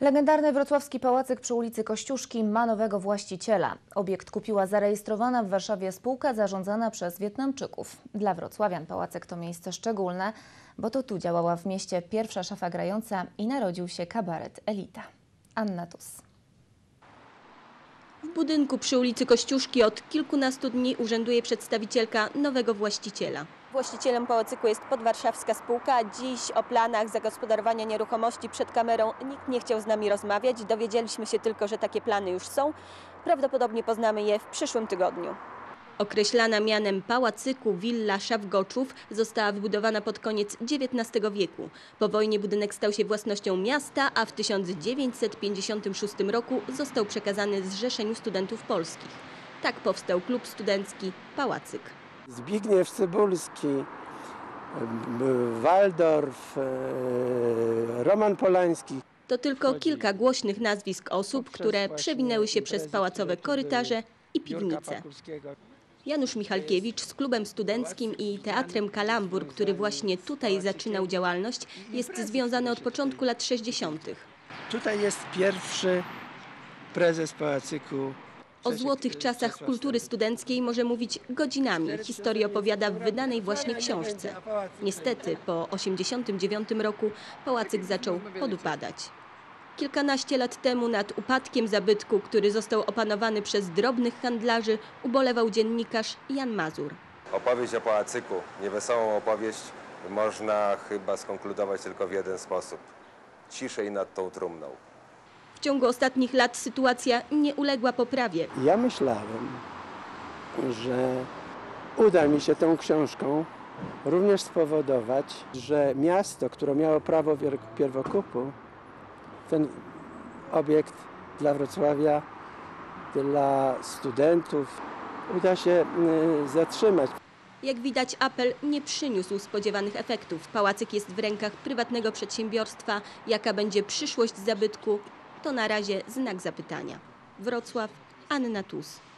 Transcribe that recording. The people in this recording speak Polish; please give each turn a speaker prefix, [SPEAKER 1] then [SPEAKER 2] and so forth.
[SPEAKER 1] Legendarny wrocławski pałacyk przy ulicy Kościuszki ma nowego właściciela. Obiekt kupiła zarejestrowana w Warszawie spółka zarządzana przez Wietnamczyków. Dla wrocławian pałacyk to miejsce szczególne, bo to tu działała w mieście pierwsza szafa grająca i narodził się kabaret Elita. Anna Tus.
[SPEAKER 2] W budynku przy ulicy Kościuszki od kilkunastu dni urzęduje przedstawicielka nowego właściciela. Właścicielem pałacyku jest podwarszawska spółka. Dziś o planach zagospodarowania nieruchomości przed kamerą nikt nie chciał z nami rozmawiać. Dowiedzieliśmy się tylko, że takie plany już są. Prawdopodobnie poznamy je w przyszłym tygodniu. Określana mianem pałacyku Willa Szafgoczów została wybudowana pod koniec XIX wieku. Po wojnie budynek stał się własnością miasta, a w 1956 roku został przekazany Zrzeszeniu Studentów Polskich. Tak powstał klub studencki Pałacyk.
[SPEAKER 3] Zbigniew Cybulski, m, Waldorf, e, Roman Polański.
[SPEAKER 2] To tylko kilka głośnych nazwisk osób, które przewinęły się przez pałacowe korytarze i piwnice. Janusz Michalkiewicz z klubem studenckim i teatrem Kalambur, który właśnie tutaj zaczynał działalność, jest związany od początku lat 60.
[SPEAKER 3] Tutaj jest pierwszy prezes pałacyku.
[SPEAKER 2] O złotych czasach kultury studenckiej może mówić godzinami. Historię opowiada w wydanej właśnie książce. Niestety po 1989 roku pałacyk zaczął podupadać. Kilkanaście lat temu nad upadkiem zabytku, który został opanowany przez drobnych handlarzy, ubolewał dziennikarz Jan Mazur.
[SPEAKER 4] Opowieść o pałacyku, niewesołą opowieść, można chyba skonkludować tylko w jeden sposób. Ciszej nad tą trumną.
[SPEAKER 2] W ciągu ostatnich lat sytuacja nie uległa poprawie.
[SPEAKER 3] Ja myślałem, że uda mi się tą książką również spowodować, że miasto, które miało prawo pierwokupu, ten obiekt dla Wrocławia, dla studentów, uda się y, zatrzymać.
[SPEAKER 2] Jak widać, apel nie przyniósł spodziewanych efektów. Pałacyk jest w rękach prywatnego przedsiębiorstwa. Jaka będzie przyszłość zabytku, to na razie znak zapytania. Wrocław, Anna Tus.